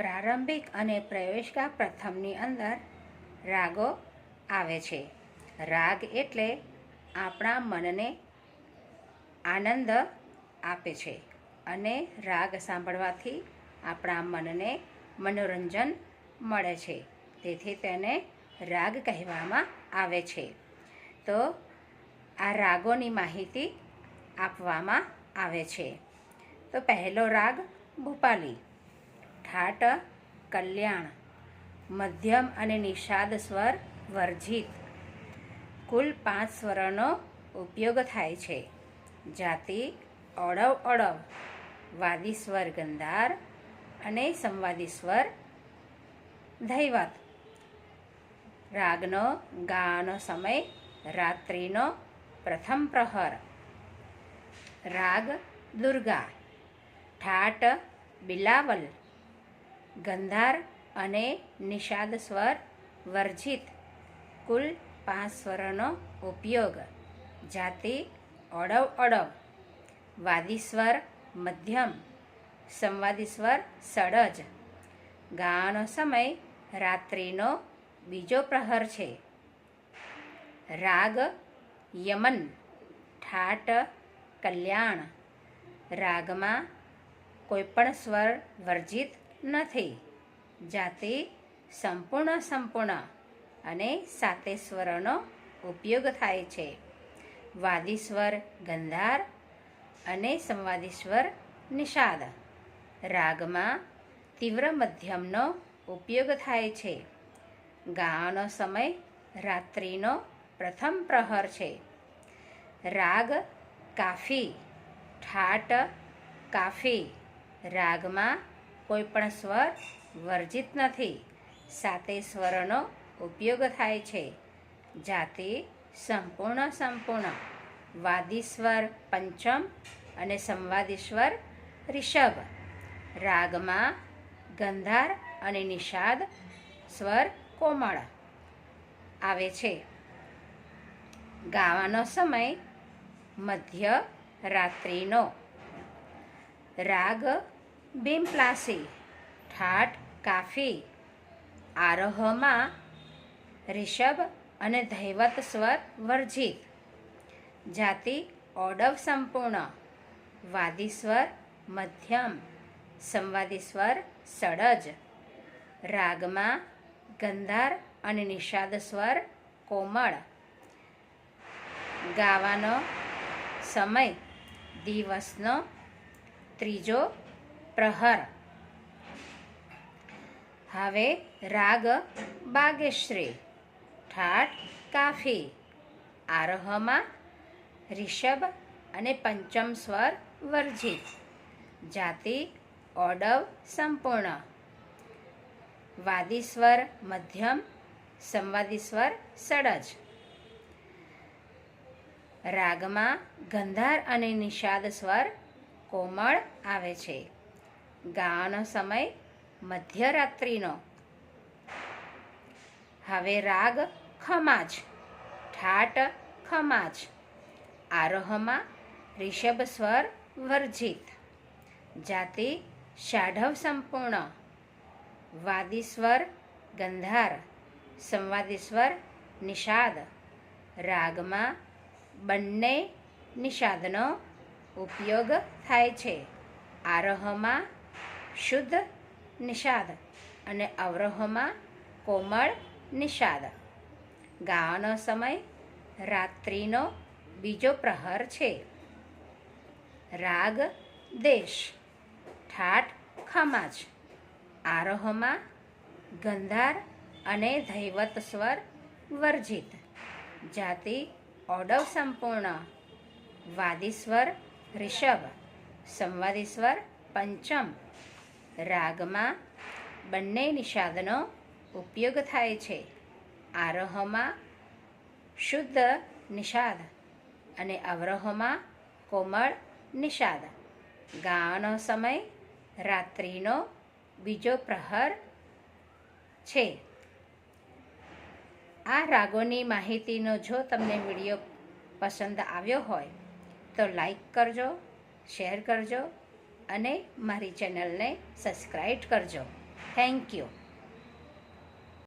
પ્રારંભિક અને પ્રવેશકા પ્રથમની અંદર રાગો આવે છે. રાગ એટલે આપણા મનને આનંદ આપે છે અને રાગ સાંભળવાથી આપણા મનને મનોરંજન મળે છે. તેથી તેને રાગ કહેવામાં આવે છે. તો આ રાગોની માહિતી આપવામાં આવે છે. તો પહેલો રાગ ભૂપાલી. ઠાટ કલ્યાણ, મધ્યમ અને નિષાદ સ્વર વર્જિત. કુલ પાંચ સ્વરોનો ઉપયોગ થાય છે. જાતિ અડવ અડવ વાદી સ્વર ગંધાર અને સંવાદી સ્વર ધૈવત રાગનો ગાનો સમય, રાત્રિનો પ્રથમ પ્રહર. રાગ દુર્ગા. ઠાટ, બિલાવલ. ગંધાર અને નિષાદ સ્વર વર્જિત. કુલ પાંચ સ્વરોનો ઉપયોગ. જાતિ અડવ અડવ વાદી સ્વર મધ્યમ. સંવાદી સ્વર સડજ. ગાવાનો સમય રાત્રિનો બીજો પ્રહર છે. રાગ યમન. ઠાટ કલ્યાણ. રાગમાં કોઈપણ સ્વર વર્જિત નથી. જાતિ સંપૂર્ણ સંપૂર્ણ અને સાતે સ્વરોનો ઉપયોગ થાય છે. વાદી સ્વર ગંધાર અને સંવાદી સ્વર નિષાદ. રાગમાં તીવ્ર મધ્યમનો ઉપયોગ થાય છે. ગાવાનો સમય રાત્રિનો પ્રથમ પ્રહર છે. રાગ કાફી, ઠાટ કાફી. રાગમાં કોઈ પણ સ્વર વર્જિત નથી. સાતે સ્વરોનો ઉપયોગ થાય છે. જાતિ સંપૂર્ણ સંપૂર્ણ. વાદી સ્વર પંચમ અને સંવાદી સ્વર રિષભ રાગમાં ગંધાર અને નિષાદ સ્વર કોમળ. આવે છે. ગાવાનો સમય મધ્ય રાત્રિનો. રાગ ભીમપ્લાસી ઠાટ, કાફી, આરોહમાં રિષભ અને ધૈવત સ્વર વર્જિત. જાતિ ઓડવ સંપૂર્ણ, વાદી સ્વર મધ્યમ, સંવાદી સ્વર સડજ રાગમાં ગંધાર અને નિષાદ સ્વર કોમળ. ગાવાનો સમય, દિવસનો ત્રીજો પ્રહર. હવે રાગ બાગેશ્રી ઠાઠ કાફી, આરોહમાં રિષભ અને પંચમ સ્વર વર્જિત. જાતિ ઓડવ સંપૂર્ણ. વાદી સ્વર મધ્યમ, સંવાદી સ્વર સડજ. રાગમાં ગંધાર અને નિષાદ સ્વર કોમળ આવે છે. ગાવાનો સમય મધ્યરાત્રિનો. હવે રાગ ખમાજ, ઠાટ ખમાજ. આરોહમાં ઋષભ સ્વર વર્જિત. જાતિ શાઢવ સંપૂર્ણ. વાદી સ્વર ગંધાર, સંવાદી સ્વર નિષાદ. રાગમાં બંને નિષાદનો ઉપયોગ થાય છે. આરોહમાં શુદ્ધ નિષાદ અને અવરોહમાં કોમળ નિષાદ. ગાવાનો સમય રાત્રિનો બીજો પ્રહર છે. રાગ દેશ. ઠાઠ ખમાજ. આરોહમાં ગંધાર અને ધૈવત સ્વર વર્જિત. જાતિ ઓડવ સંપૂર્ણ. વાદી સ્વર રિષભ સંવાદી સ્વર પંચમ. રાગમાં બંને નિષાદનો ઉપયોગ થાય છે. આરોહમાં શુદ્ધ નિષાદ અને અવરોહમાં કોમળ નિષાદ. ગાવાનો સમય રાત્રિનો બીજો પ્રહર છે. આ રાગોની માહિતીનો જો તમને વીડિયો પસંદ આવ્યો હોય તો લાઈક કરજો, શેર કરજો અને મારી ચેનલને સબસ્ક્રાઈબ કરજો. Thank you